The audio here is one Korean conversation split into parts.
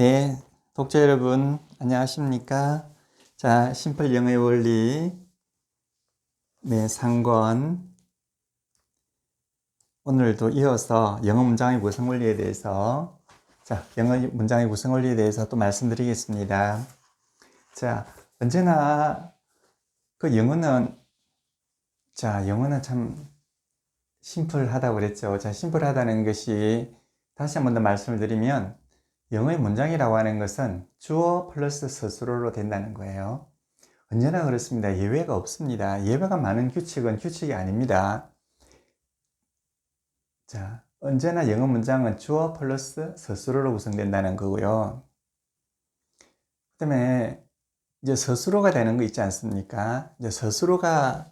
네, 독자 여러분, 안녕하십니까? 자, 심플 영어의 원리, 네, 상권. 오늘도 이어서 영어 문장의 구성 원리에 대해서, 자, 영어 문장의 구성 원리에 대해서 또 말씀드리겠습니다. 자, 언제나 그 영어는, 자, 영어는 참 심플하다고 그랬죠. 자, 심플하다는 것이 다시 한 번 더 말씀을 드리면, 영어의 문장이라고 하는 것은 주어 플러스 스스로로 된다는 거예요. 언제나 그렇습니다. 예외가 없습니다. 예외가 많은 규칙은 규칙이 아닙니다. 자, 언제나 영어 문장은 주어 플러스 스스로로 구성된다는 거고요. 그 다음에 이제 스스로가 되는 거 있지 않습니까? 이제 스스로가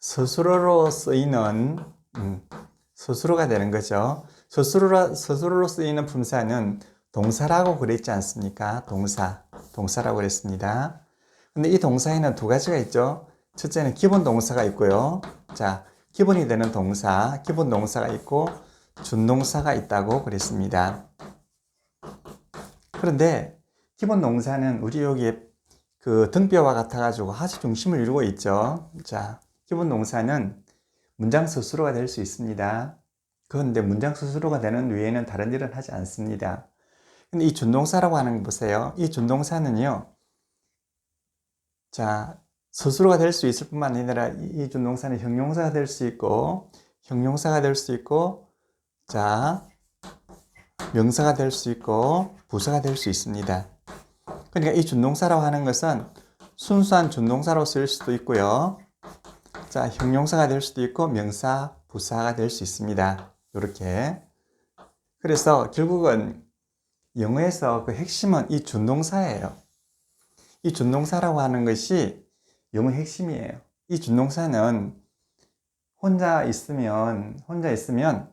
스스로로 쓰이는 음, 스스로가 되는 거죠. 스스로로 스스로로 쓰이는 품사는 동사라고 그랬지 않습니까? 동사. 동사라고 그랬습니다. 근데 이 동사에는 두 가지가 있죠. 첫째는 기본 동사가 있고요. 자, 기본이 되는 동사, 기본 동사가 있고 준동사가 있다고 그랬습니다. 그런데 기본 동사는 우리 여기에 그 등뼈와 같아가지고 하지 중심을 이루고 있죠. 자, 기본 동사는 문장 스스로가 될 수 있습니다. 그런데 문장 스스로가 되는 외에는 다른 일은 하지 않습니다. 근데 이 준동사라고 하는 거 보세요. 이 준동사는요. 자, 스스로가 될 수 있을 뿐만 아니라 이 준동사는 형용사가 될 수 있고 형용사가 될 수 있고 자, 명사가 될 수 있고 부사가 될 수 있습니다. 그러니까 이 준동사라고 하는 것은 순수한 준동사로 쓸 수도 있고요. 자, 형용사가 될 수도 있고 명사, 부사가 될 수 있습니다. 이렇게. 그래서 결국은 영어에서 그 핵심은 이 준동사예요. 이 준동사라고 하는 것이 영어 핵심이에요. 이 준동사는 혼자 있으면 혼자 있으면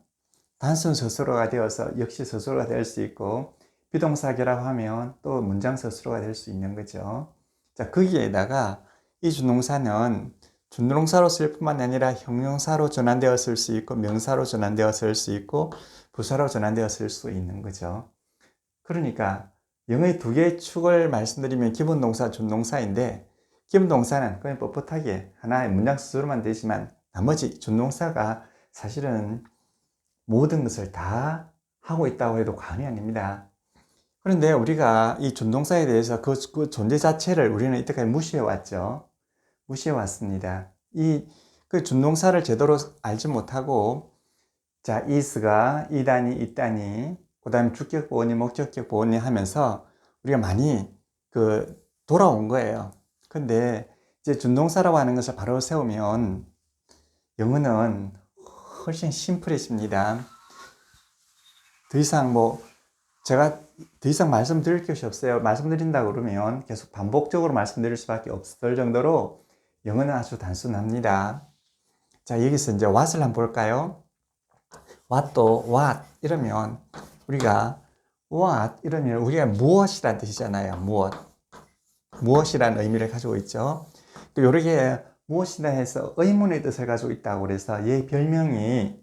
단순 스스로가 되어서 역시 스스로가 될 수 있고 비동사계라고 하면 또 문장 스스로가 될 수 있는 거죠. 자, 거기에다가 이 준동사는 준동사로 쓸 뿐만 아니라 형용사로 전환되어 쓸수 있고 명사로 전환되어 쓸수 있고 부사로 전환되어 쓸수 있는 거죠. 그러니까 영어의 두 개의 축을 말씀드리면 기본 동사, 준동사인데 기본 동사는 그냥 뻣뻣하게 하나의 문장 스스로만 되지만 나머지 준동사가 사실은 모든 것을 다 하고 있다고 해도 과언이 아닙니다. 그런데 우리가 이 준동사에 대해서 그, 그 존재 자체를 우리는 이때까지 무시해 왔죠. 무시해 왔습니다. 이 그 준동사를 제대로 알지 못하고 자, is가 이단이 있다니 그 다음에 주격 보원이 목적격 보원이 하면서 우리가 많이 그 돌아온 거예요. 근데 이제 준동사라고 하는 것을 바로 세우면 영어는 훨씬 심플해집니다. 더 이상 뭐 제가 더 이상 말씀드릴 것이 없어요. 말씀드린다 그러면 계속 반복적으로 말씀드릴 수밖에 없을 정도로 영어는 아주 단순합니다. 자, 여기서 이제 what을 한번 볼까요? what도 what 이러면 우리가 what 이러면 우리가 무엇이란 뜻이잖아요. 무엇. 무엇이라는 의미를 가지고 있죠. 또 요렇게 무엇이라 해서 의문의 뜻을 가지고 있다고 그래서 얘 별명이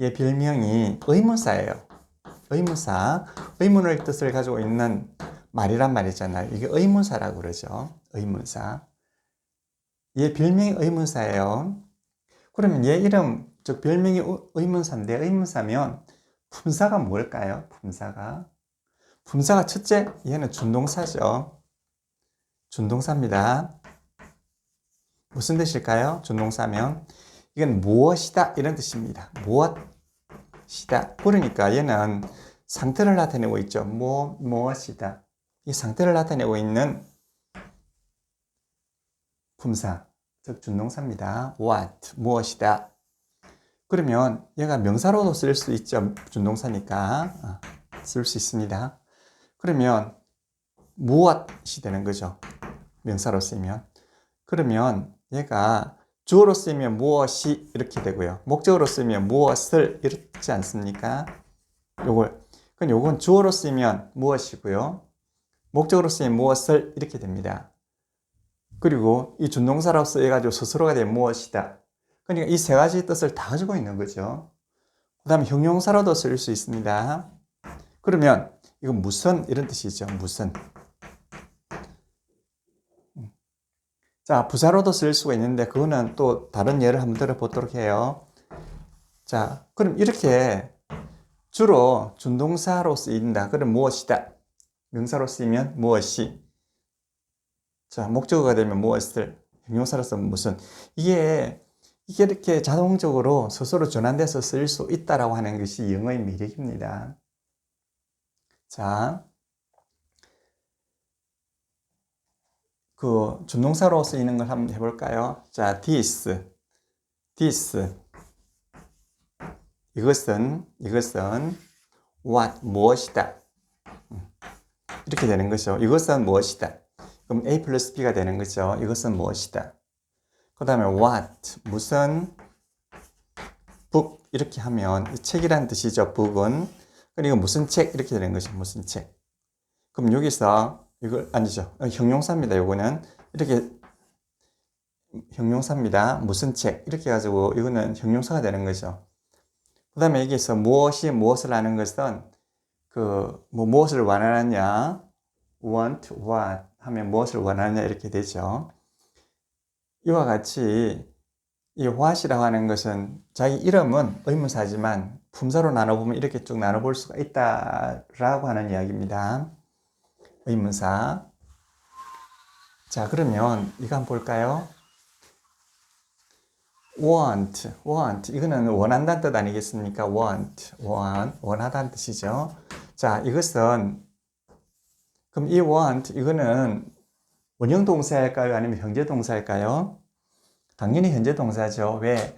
얘 별명이 의문사예요. 의문사. 의문의 뜻을 가지고 있는 말이란 말이잖아요. 이게 의문사라고 그러죠. 의문사. 얘 별명이 의문사예요. 그러면 얘 이름, 즉 별명이 의문사인데 의문사면 품사가 뭘까요? 품사가. 품사가 첫째, 얘는 준동사죠. 준동사입니다. 무슨 뜻일까요? 준동사면 이건 무엇이다 이런 뜻입니다. 무엇이다. 그러니까 얘는 상태를 나타내고 있죠. 뭐 무엇이다. 이 상태를 나타내고 있는 품사, 즉 준동사입니다. what 무엇이다. 그러면 얘가 명사로도 쓸 수 있죠. 준동사니까 어, 쓸수 있습니다. 그러면 무엇이 되는 거죠. 명사로 쓰면. 그러면 얘가 주어로 쓰면 무엇이 이렇게 되고요. 목적으로 쓰면 무엇을 이렇지 않습니까? 요걸. 그럼 요건 주어로 쓰면 무엇이고요. 목적으로 쓰면 무엇을 이렇게 됩니다. 그리고 이 준동사로 쓰여가지고 스스로가 된 무엇이다. 그러니까 이 세 가지 뜻을 다 가지고 있는 거죠. 그 다음에 형용사로도 쓸 수 있습니다. 그러면 이건 무슨 이런 뜻이죠. 무슨. 음. 자, 부사로도 쓸 수가 있는데 그거는 또 다른 예를 한번 들어보도록 해요. 자, 그럼 이렇게 주로 준동사로 쓰인다. 그럼 무엇이다? 명사로 쓰이면 무엇이? 자, 목적어가 되면 무엇을? 형용사로서 무슨? 이게 이게 이렇게 자동적으로 스스로 전환돼서 쓸 수 있다라고 하는 것이 영어의 매력입니다. 자, 그 준동사로 쓰이는 걸 한번 해볼까요? 자, this, this. 이것은, 이것은 what, 무엇이다. 이렇게 되는 거죠. 이것은 무엇이다. 그럼 A 플러스 B가 되는 거죠. 이것은 무엇이다. 그 다음에 what, 무슨, book 이렇게 하면 책이란 뜻이죠. book은. 그리고 무슨 책 이렇게 되는 거죠. 무슨 책. 그럼 여기서 이걸 아니죠. 어, 형용사입니다. 요거는 이렇게 형용사입니다. 무슨 책 이렇게 해가지고 이거는 형용사가 되는 거죠. 그 다음에 여기서 무엇이 무엇을 하는 것은 그 뭐 무엇을 원하느냐 want what 하면 무엇을 원하느냐 이렇게 되죠. 이와 같이 이 what이라고 하는 것은 자기 이름은 의문사지만 품사로 나눠보면 이렇게 쭉 나눠볼 수가 있다라고 하는 이야기입니다. 의문사. 자, 그러면 이거 한번 볼까요? want, want. 이거는 원한다는 뜻 아니겠습니까? want, want. 원하다는 뜻이죠. 자, 이것은, 그럼 이 want, 이거는 원형 동사일까요? 아니면 현재 동사일까요? 당연히 현재 동사죠. 왜?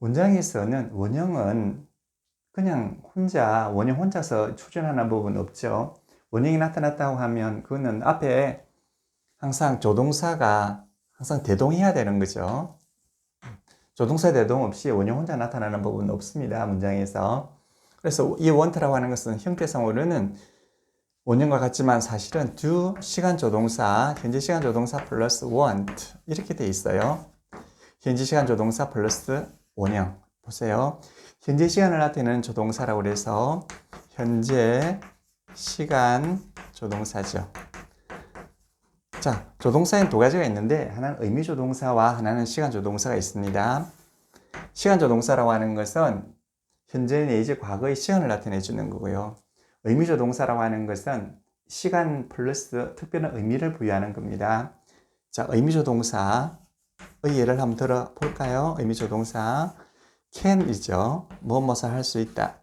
문장에서는 원형은 그냥 혼자, 원형 혼자서 출연하는 부분 없죠. 원형이 나타났다고 하면 그거는 앞에 항상 조동사가 항상 대동해야 되는 거죠. 조동사 대동 없이 원형 혼자 나타나는 부분은 없습니다. 문장에서. 그래서 이 원트라고 하는 것은 형태상으로는 원형과 같지만 사실은 do 시간 조 동사, 현재 시간 조 동사 플러스 want 이렇게 돼 있어요. 현재 시간 조 동사 플러스 원형. 보세요. 현재 시간을 나타내는 조동사라고 그래서 현재 시간 조동사죠. 자, 조동사엔 두 가지가 있는데 하나는 의미 조동사와 하나는 시간 조동사가 있습니다. 시간 조동사라고 하는 것은 현재 내지 과거의 시간을 나타내 주는 거고요. 의미 조 동사라고 하는 것은 시간 플러스 특별한 의미를 부여하는 겁니다. 자, 의미 조 동사의 예를 한번 들어볼까요? 의미 조 동사 can이죠. 무엇무엇을 할 수 있다.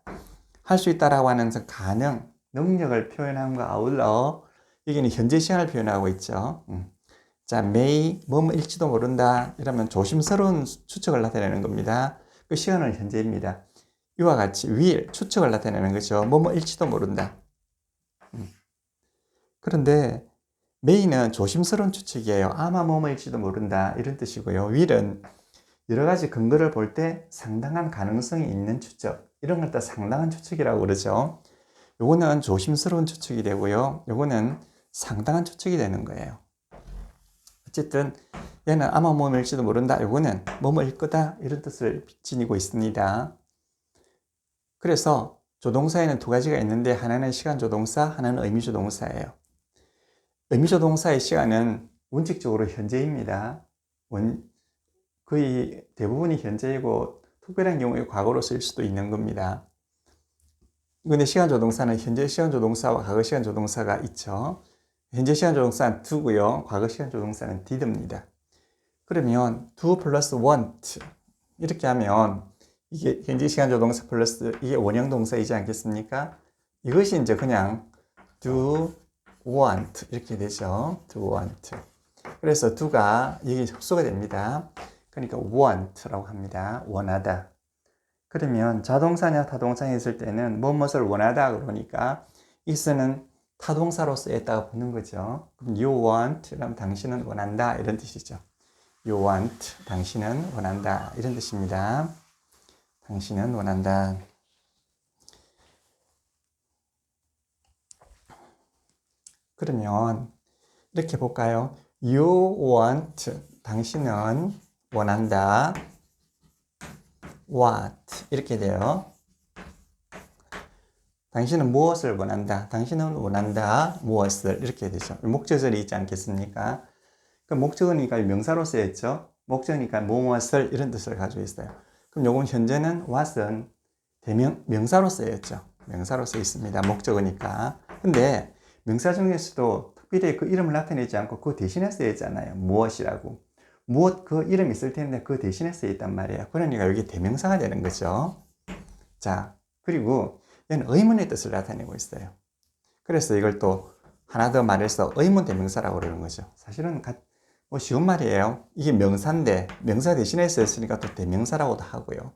할 수 있다라고 하는 가능, 능력을 표현함과 아울러 여기는 현재 시간을 표현하고 있죠. 음. 자, may, 뭐뭐일지도 모른다. 이러면 조심스러운 추측을 나타내는 겁니다. 그 시간은 현재입니다. 이와 같이 will, 추측을 나타내는 거죠. 뭐뭐일지도 모른다. 음. 그런데 may는 조심스러운 추측이에요. 아마 뭐뭐일지도 모른다. 이런 뜻이고요. will은 여러 가지 근거를 볼 때 상당한 가능성이 있는 추측. 이런 걸 다 상당한 추측이라고 그러죠. 요거는 조심스러운 추측이 되고요. 요거는 상당한 추측이 되는 거예요. 어쨌든 얘는 아마 뭐일지도 모른다. 요거는 뭐뭐일 거다. 이런 뜻을 지니고 있습니다. 그래서 조동사에는 두 가지가 있는데 하나는 시간 조동사, 하나는 의미 조동사예요. 의미 조동사의 시간은 원칙적으로 현재입니다. 원, 거의 대부분이 현재이고 특별한 경우에 과거로 쓸 수도 있는 겁니다. 근데 시간 조동사는 현재 시간 조동사와 과거 시간 조동사가 있죠. 현재 시간 조동사는 do고요. 과거 시간 조동사는 did입니다. 그러면 do 플러스 want 이렇게 하면 이게 현재 시간 조 동사 플러스 이게 원형 동사이지 않겠습니까? 이것이 이제 그냥 do want 이렇게 되죠. do want. 그래서 do가 이게 흡수가 됩니다. 그러니까 want라고 합니다. 원하다. 그러면 자동사냐 타동사냐 했을 때는 무엇을 원하다 그러니까 이스는 타동사로 쓰였다가 붙는 거죠. 그럼 you want 그럼 당신은 원한다 이런 뜻이죠. you want 당신은 원한다 이런 뜻입니다. 당신은 원한다. 그러면 이렇게 볼까요? You want 당신은 원한다. what 이렇게 돼요. 당신은 무엇을 원한다. 당신은 원한다. 무엇을 이렇게 되죠. 목적절이 있지 않겠습니까? 그 목적어니까 명사로 쓰였죠. 목적이니까 무엇을 이런 뜻을 가지고 있어요. 그럼 요건 현재는 what은 대명 명사로 쓰였죠. 명사로 쓰여 있습니다. 목적어니까. 근데 명사 중에서도 특별히 그 이름을 나타내지 않고 그 대신에 쓰여 있잖아요. 무엇이라고. 무엇 그 이름 있을 텐데 그 대신에 쓰여 있단 말이에요. 그러니까 여기 대명사가 되는 거죠. 자, 그리고 얘는 의문의 뜻을 나타내고 있어요. 그래서 이걸 또 하나 더 말해서 의문 대명사라고 그러는 거죠. 사실은 가, 뭐 쉬운 말이에요. 이게 명사인데 명사 대신에 쓰였으니까 또 대명사라고도 하고요.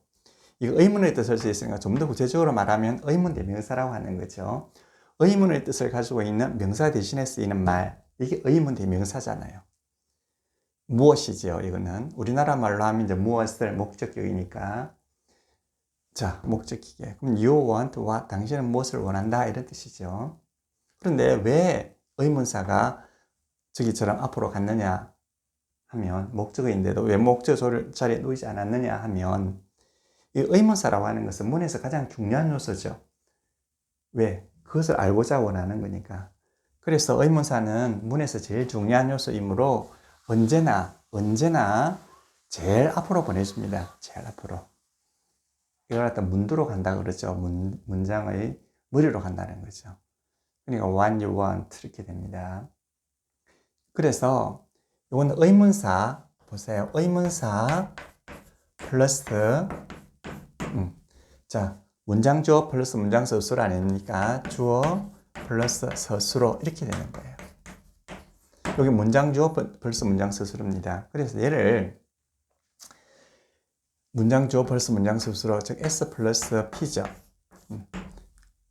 이거 의문의 뜻을 수 있으니까 좀 더 구체적으로 말하면 의문 대명사라고 하는 거죠. 의문의 뜻을 가지고 있는 명사 대신에 쓰이는 말 이게 의문 대명사잖아요. 무엇이죠? 이거는 우리나라 말로 하면 이제 무엇을 목적격이니까 자 목적기계 그럼 you want what 당신은 무엇을 원한다 이런 뜻이죠. 그런데 왜 의문사가 저기처럼 앞으로 갔느냐 하면 목적어인데도 왜 목적어를 자리에 놓이지 않았느냐 하면 이 의문사라고 하는 것은 문에서 가장 중요한 요소죠. 왜? 그것을 알고자 원하는 거니까. 그래서 의문사는 문에서 제일 중요한 요소이므로 언제나 언제나 제일 앞으로 보내줍니다. 제일 앞으로. 이걸 갖다 문두로 간다 그러죠. 문, 문장의 머리로 간다는 거죠. 그러니까 what you want 이렇게 됩니다. 그래서 이건 의문사 보세요. 의문사 플러스 음, 자 문장 주어 플러스 문장 서술 아닙니까? 주어 플러스 서술어 이렇게 되는 거예요. 여기 문장 주어 플러스 문장 서술입니다. 그래서 얘를 문장 주어 플러스 문장 서술어 즉 S 플러스 P죠. 음.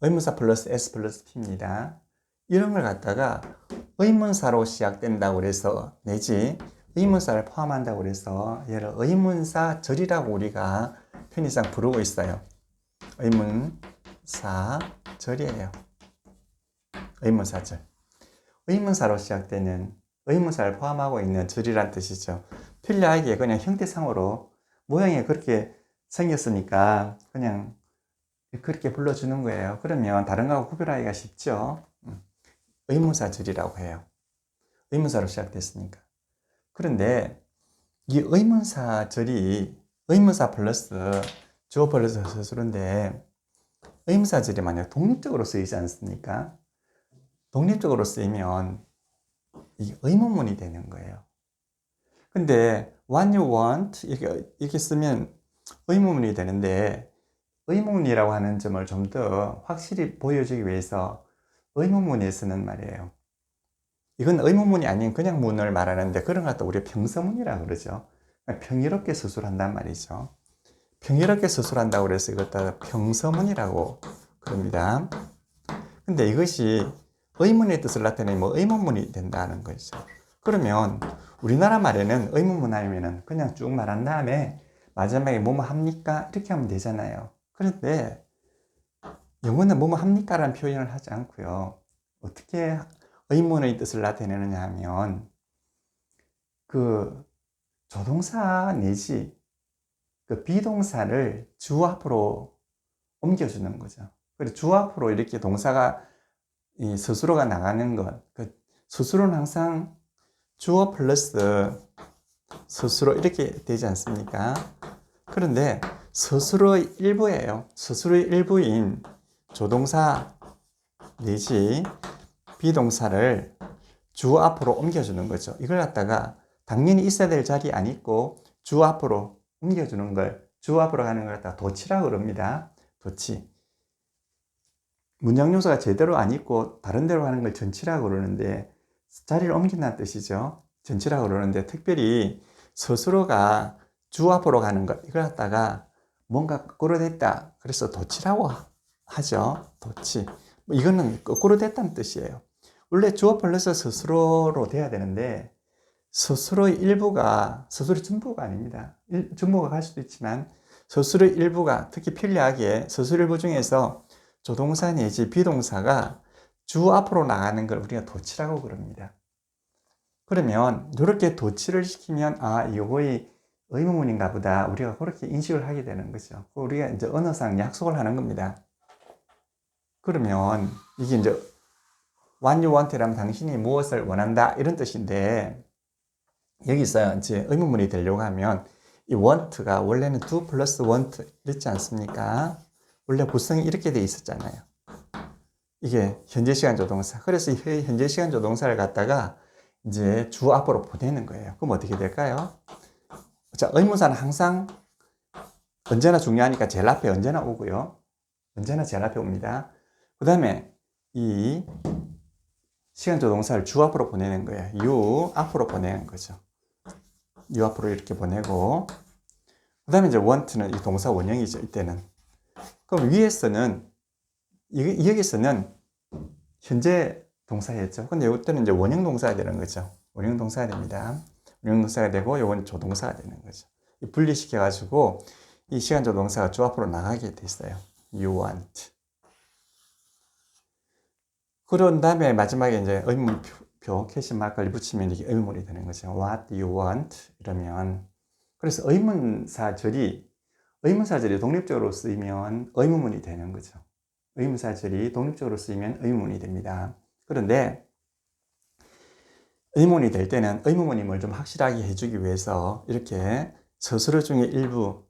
의문사 플러스 S 플러스 P입니다. 이런 걸 갖다가 의문사로 시작된다고 그래서 내지 의문사를 포함한다고 그래서 얘를 의문사 절이라고 우리가 편의상 부르고 있어요. 의문사 절이에요. 의문사 절. 의문사로 시작되는 의문사를 포함하고 있는 절이란 뜻이죠. 편리하게 그냥 형태상으로 모양이 그렇게 생겼으니까 그냥 그렇게 불러주는 거예요. 그러면 다른 거하고 구별하기가 쉽죠. 음. 의문사절이라고 해요. 의문사로 시작됐으니까. 그런데 이 의문사절이 의문사 플러스 주어 플러스 서술인데 의문사절이 만약 독립적으로 쓰이지 않습니까? 독립적으로 쓰이면 이게 의문문이 되는 거예요. 근데 what you want 이렇게, 이렇게 쓰면 의문문이 되는데 의문이라고 하는 점을 좀 더 확실히 보여주기 위해서 의문문에 쓰는 말이에요. 이건 의문문이 아닌 그냥 문을 말하는데 그런 것도 우리 평서문이라고 그러죠. 평이롭게 수술한단 말이죠. 평이롭게 수술한다고 그래서 이것도 평서문이라고 그럽니다. 근데 이것이 의문의 뜻을 나타내면 뭐 의문문이 된다는 거죠. 그러면 우리나라 말에는 의문문 하면은 그냥 쭉 말한 다음에 마지막에 뭐뭐 합니까? 이렇게 하면 되잖아요. 그런데 영어는 뭐뭐 합니까? 라는 표현을 하지 않고요. 어떻게 의문의 뜻을 나타내느냐 하면 그 조동사 내지 그 비동사를 주 앞으로 옮겨주는 거죠. 그리고 주 앞으로 이렇게 동사가 이 스스로가 나가는 것. 그 스스로는 항상 주어 플러스 스스로 이렇게 되지 않습니까? 그런데 스스로의 일부예요. 스스로의 일부인 조동사 내지 비동사를 주 앞으로 옮겨주는 거죠. 이걸 갖다가 당연히 있어야 될 자리 안 있고 주 앞으로 옮겨주는 걸 주 앞으로 가는 걸 갖다가 도치라고 그럽니다. 도치. 문장 요소가 제대로 안 있고 다른 데로 가는 걸 전치라고 그러는데 자리를 옮긴다는 뜻이죠. 전치라고 그러는데 특별히 스스로가 주 앞으로 가는 것 이걸 갖다가 뭔가 됐다. 그래서 도치라고 하죠. 도치. 뭐 이거는 거꾸로 됐다는 뜻이에요. 원래 주어 플러스 스스로로 돼야 되는데 스스로의 일부가 스스로 전부가 아닙니다. 일, 전부가 갈 수도 있지만 스스로의 일부가 특히 편리하게 스스로 일부 중에서 조동사 내지 비동사가 주 앞으로 나가는 걸 우리가 도치라고 그럽니다. 그러면 이렇게 도치를 시키면 아 이거의 의문문인가 보다 우리가 그렇게 인식을 하게 되는 거죠. 우리가 이제 언어상 약속을 하는 겁니다. 그러면 이게 이제 what you want라면 당신이 무엇을 원한다 이런 뜻인데 여기서 이제 의문문이 되려고 하면 이 want가 원래는 do 플러스 want 이렇지 않습니까? 원래 구성이 이렇게 돼 있었잖아요. 이게 현재 시간 조동사. 그래서 이 현재 시간 조동사를 갖다가 이제 주 앞으로 보내는 거예요. 그럼 어떻게 될까요? 자, 의문사는 항상 언제나 중요하니까 제일 앞에 언제나 오고요. 언제나 제일 앞에 옵니다. 그 다음에 이 시간 조동사를 주 앞으로 보내는 거예요. 유 앞으로 보내는 거죠. 유 앞으로 이렇게 보내고 그 다음에 이제 want는 이 동사 원형이죠. 이때는. 그럼 위에서는 이- 여기서는 현재 동사였죠. 근데 이때는 이제 원형 동사가 되는 거죠. 원형 동사가 됩니다. 원형 동사가 되고 요건 조동사가 되는 거죠. 이 분리시켜 가지고 이 시간 조동사가 주 앞으로 나가게 됐어요. You want. 그런 다음에 마지막에 이제 의문표 캐시 마크를 붙이면 이게 의문이 되는 거죠. What do you want? 이러면 그래서 의문사절이 의문사절이 독립적으로 쓰이면 의문문이 되는 거죠. 의문사절이 독립적으로 쓰이면 의문문이 됩니다. 그런데 의문이 될 때는 의문문임을 좀 확실하게 해주기 위해서 이렇게 서술어 중에 일부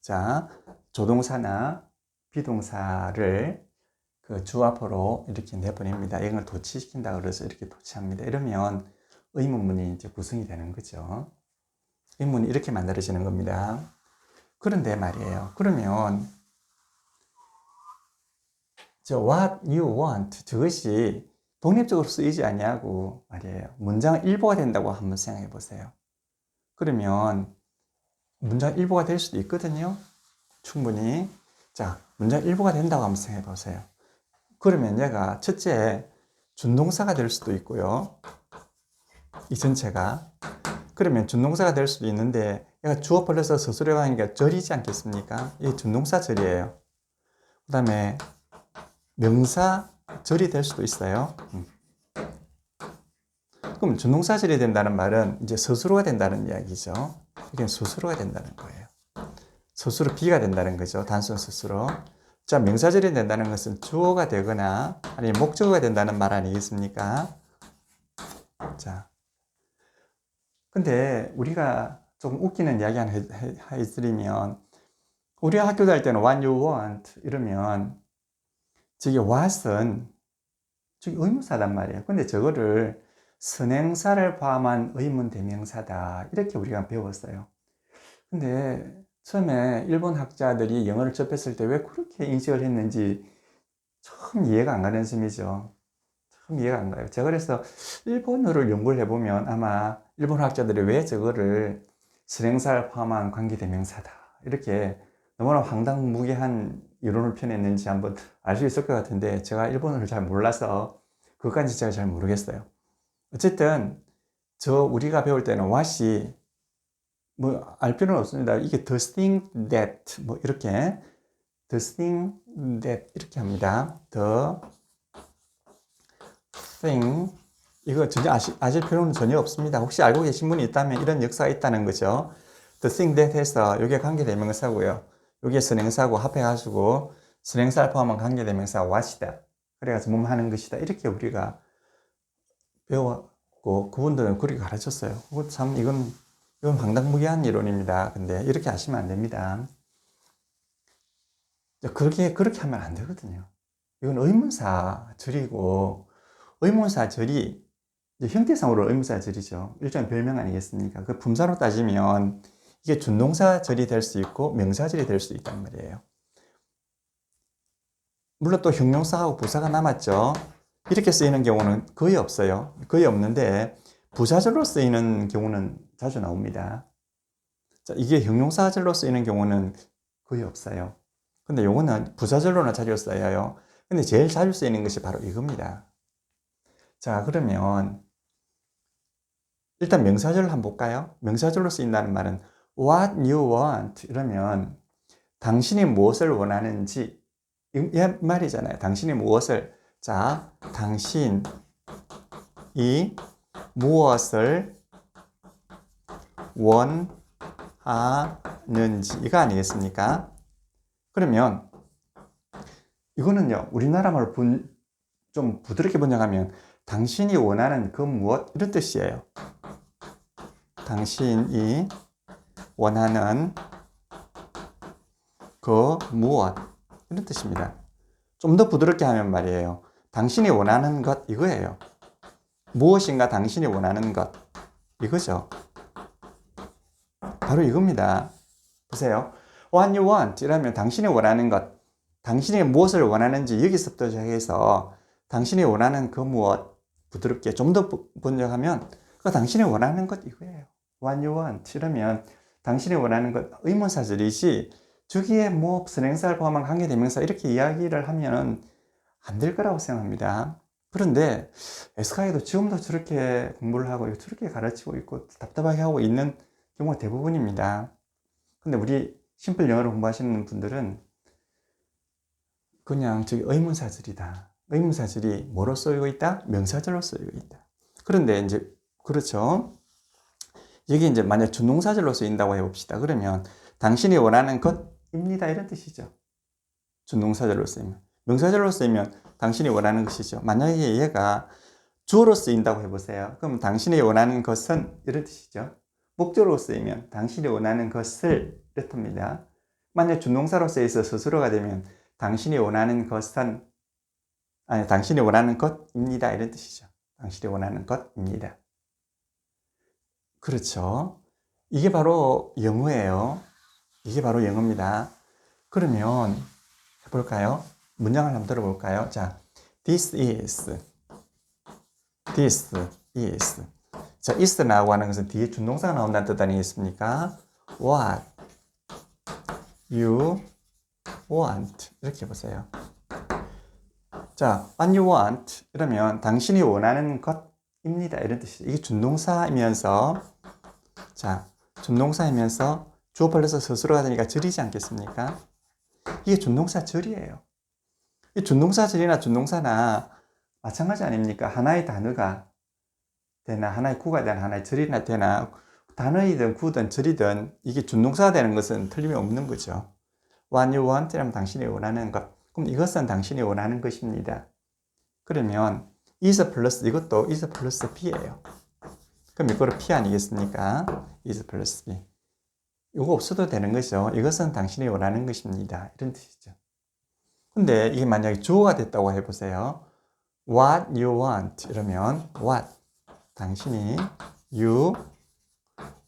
자 조동사나 비동사를 그 주 앞으로 이렇게 내보냅니다. 이걸 도치시킨다 그래서 이렇게 도치합니다. 이러면 의문문이 이제 구성이 되는 거죠. 의문이 이렇게 만들어지는 겁니다. 그런데 말이에요. 그러면 저 what you want 저것이 독립적으로 쓰이지 아니하고 말이에요. 문장 일부가 된다고 한번 생각해 보세요. 그러면 문장 일부가 될 수도 있거든요. 충분히. 자, 문장 일부가 된다고 한번 생각해 보세요. 그러면 얘가 첫째 준동사가 될 수도 있고요. 이 전체가. 그러면 준동사가 될 수도 있는데 얘가 주어 플러스 서술어가 하니까 절이지 않겠습니까? 이게 준동사 절이에요. 그 다음에 명사 절이 될 수도 있어요. 음. 그럼 준동사 절이 된다는 말은 이제 서술어가 된다는 이야기죠. 이게 서술어가 된다는 거예요. 서술어 B가 된다는 거죠. 단순 서술어. 자, 명사절이 된다는 것은 주어가 되거나 아니 목적어가 된다는 말 아니겠습니까? 자. 근데 우리가 조금 웃기는 이야기 하나 해드리면 우리가 학교 다닐 때는 what you want 이러면 저기 what은 저기 의문사단 말이에요. 근데 저거를 선행사를 포함한 의문 대명사다. 이렇게 우리가 배웠어요. 근데 처음에 일본 학자들이 영어를 접했을 때 왜 그렇게 인식을 했는지 참 이해가 안 가는 점이죠. 참 이해가 안 가요. 제가 그래서 일본어를 연구를 해보면 아마 일본 학자들이 왜 저거를 선행사를 포함한 관계대명사다. 이렇게 너무나 황당무계한 이론을 펴냈는지 한번 알 수 있을 것 같은데 제가 일본어를 잘 몰라서 그것까지 제가 잘 모르겠어요. 어쨌든 저 우리가 배울 때는 what이 뭐 알 필요는 없습니다. 이게 the thing that 뭐 이렇게 the thing that 이렇게 합니다. the thing 이거 전혀 아시, 아실 필요는 전혀 없습니다. 혹시 알고 계신 분이 있다면 이런 역사가 있다는 거죠. the thing that 해서 이게 관계대명사고요. 이게 선행사고 합해가지고 선행사를 포함한 관계대명사 what이다. 그래가지고 뭐 하는 것이다. 이렇게 우리가 배웠고 그분들은 그렇게 가르쳤어요. 참 이건 이건 황당무계한 이론입니다. 근데 이렇게 하시면 안 됩니다. 그렇게 그렇게 하면 안 되거든요. 이건 의문사 절이고 의문사 절이 형태상으로 의문사 절이죠. 일종의 별명 아니겠습니까? 그 품사로 따지면 이게 준동사 절이 될 수 있고 명사 절이 될 수 있단 말이에요. 물론 또 형용사하고 부사가 남았죠. 이렇게 쓰이는 경우는 거의 없어요. 거의 없는데 부사절로 쓰이는 경우는 자주 나옵니다. 자, 이게 형용사절로 쓰이는 경우는 거의 없어요. 근데 요거는 부사절로는 자주 쓰여요. 근데 제일 자주 쓰이는 것이 바로 이겁니다. 자, 그러면 일단 명사절을 한번 볼까요? 명사절로 쓰인다는 말은 what you want 이러면 당신이 무엇을 원하는지 이이 말이잖아요. 당신이 무엇을 자, 당신이 무엇을 원하는지 이거 아니겠습니까? 그러면 이거는요, 우리나라 말로 분, 좀 부드럽게 번역하면 당신이 원하는 그 무엇 이런 뜻이에요. 당신이 원하는 그 무엇 이런 뜻입니다. 좀 더 부드럽게 하면 말이에요. 당신이 원하는 것 이거예요. 무엇인가 당신이 원하는 것 이거죠. 바로 이겁니다. 보세요. What you want 이라면 당신이 원하는 것, 당신이 무엇을 원하는지 여기서부터 시작해서 당신이 원하는 그 무엇 부드럽게 좀 더 번역하면 그 당신이 원하는 것 이거예요. What you want 이러면 당신이 원하는 것 의문사절이지 주기에 뭐 선행사를 포함한 관계대명사 이렇게 이야기를 하면 안 될 거라고 생각합니다. 그런데 에스카이도 지금도 저렇게 공부를 하고 저렇게 가르치고 있고 답답하게 하고 있는 경우가 대부분입니다. 근데 우리 심플 영어를 공부하시는 분들은 그냥 저기 의문사절이다. 의문사절이 뭐로 쓰이고 있다? 명사절로 쓰이고 있다. 그런데 이제 그렇죠. 여기 이제 만약 준동사절로 쓰인다고 해봅시다. 그러면 당신이 원하는 것입니다. 이런 뜻이죠. 준동사절로 쓰이면. 명사절로 쓰이면 당신이 원하는 것이죠. 만약에 얘가 주어로 쓰인다고 해보세요. 그럼 당신이 원하는 것은 이런 뜻이죠. 목적으로 쓰이면 당신이 원하는 것을 이렇답니다. 만약 준동사로 쓰여서 스스로가 되면 당신이 원하는 것은 아니 당신이 원하는 것입니다. 이런 뜻이죠. 당신이 원하는 것입니다. 그렇죠. 이게 바로 영어예요. 이게 바로 영어입니다. 그러면 해볼까요? 문장을 한번 들어볼까요? 자, this is, this is. 자, is라고 하는 것은 뒤에 준동사가 나온다는 뜻 아니겠습니까? What you want 이렇게 보세요. 자, what you want 이러면 당신이 원하는 것입니다. 이런 뜻이죠. 이게 준동사이면서 자, 준동사이면서 주어 플러스 스스로가 되니까 절이지 않겠습니까? 이게 준동사 절이에요. 이 준동사 절이나 준동사나 마찬가지 아닙니까? 하나의 단어가 되나 하나의 구가 되나 하나의 절이나 되나 단어이든 구든 절이든 이게 준동사가 되는 것은 틀림이 없는 거죠. What you want 이라면 당신이 원하는 것. 그럼 이것은 당신이 원하는 것입니다. 그러면 is 플러스 이것도 is 플러스 b예요. 그럼 이거를 p 아니겠습니까? is 플러스 b. 이거 없어도 되는 거죠. 이것은 당신이 원하는 것입니다. 이런 뜻이죠. 근데 이게 만약에 주어가 됐다고 해보세요. What you want 이러면 what 당신이 you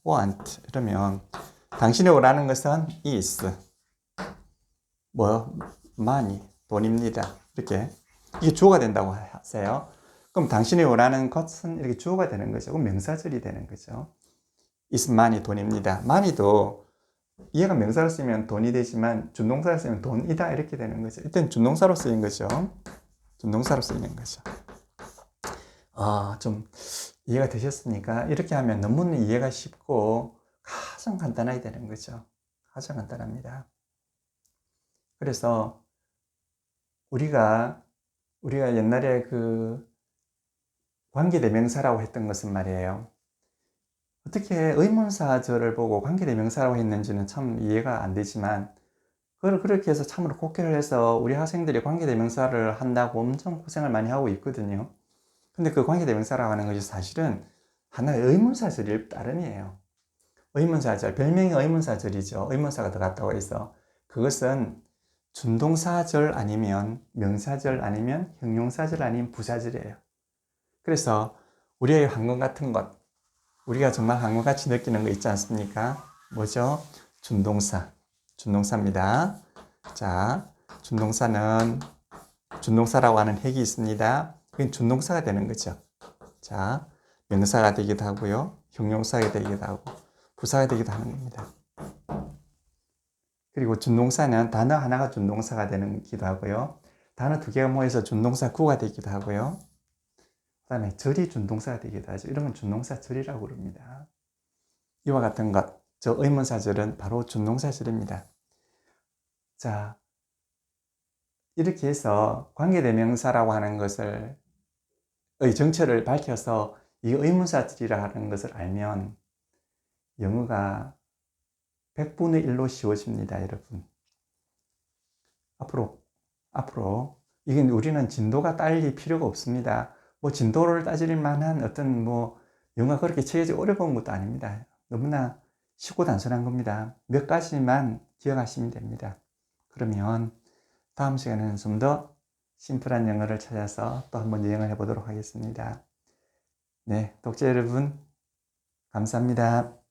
want 이러면 당신이 원하는 것은 is 뭐 money 돈입니다. 이렇게 이게 주어가 된다고 하세요. 그럼 당신이 원하는 것은 이렇게 주어가 되는 거죠. 그럼 명사절이 되는 거죠. is money 돈입니다. money도 얘가 명사로 쓰면 돈이 되지만 준동사로 쓰면 돈이다 이렇게 되는 거죠. 일단 준동사로 쓰인 거죠. 준동사로 쓰이는 거죠. 아, 좀 이해가 되셨습니까? 이렇게 하면 너무 이해가 쉽고 가장 간단하게 되는 거죠. 가장 간단합니다. 그래서 우리가 우리가 옛날에 그 관계대명사라고 했던 것은 말이에요. 어떻게 의문사절을 보고 관계대명사라고 했는지는 참 이해가 안 되지만 그걸 그렇게 해서 참으로 곡해를 해서 우리 학생들이 관계대명사를 한다고 엄청 고생을 많이 하고 있거든요. 근데 그 관계대명사라고 하는 것이 사실은 하나의 의문사절일 따름이에요. 의문사절, 별명이 의문사절이죠. 의문사가 들어갔다고 해서 그것은 준동사절 아니면 명사절 아니면 형용사절 아니면 부사절이에요. 그래서 우리의 황금 같은 것, 우리가 정말 황금같이 느끼는 거 있지 않습니까? 뭐죠? 준동사. 준동사입니다. 자, 준동사는 준동사라고 하는 핵이 있습니다. 그건 준동사가 되는 거죠. 자, 명사가 되기도 하고요. 형용사가 되기도 하고 부사가 되기도 하는 겁니다. 그리고 준동사는 단어 하나가 준동사가 되기도 하고요. 단어 두 개가 모여서 준동사 구가 되기도 하고요. 그 다음에 절이 준동사가 되기도 하죠. 이런 건 준동사 절이라고 그럽니다. 이와 같은 것, 저 의문사절은 바로 준동사절입니다. 자, 이렇게 해서 관계대명사라고 하는 것을 의 정체를 밝혀서 이 의문사절이라 하는 것을 알면 영어가 100분의 1로 쉬워집니다, 여러분. 앞으로 앞으로 이게 우리는 진도가 딸릴 필요가 없습니다. 뭐 진도를 따질 만한 어떤 뭐 영어 그렇게 책이 어려운 것도 아닙니다. 너무나 쉽고 단순한 겁니다. 몇 가지만 기억하시면 됩니다. 그러면 다음 시간에는 좀더 심플한 영어를 찾아서 또 한번 여행을 해보도록 하겠습니다. 네, 독자 여러분, 감사합니다.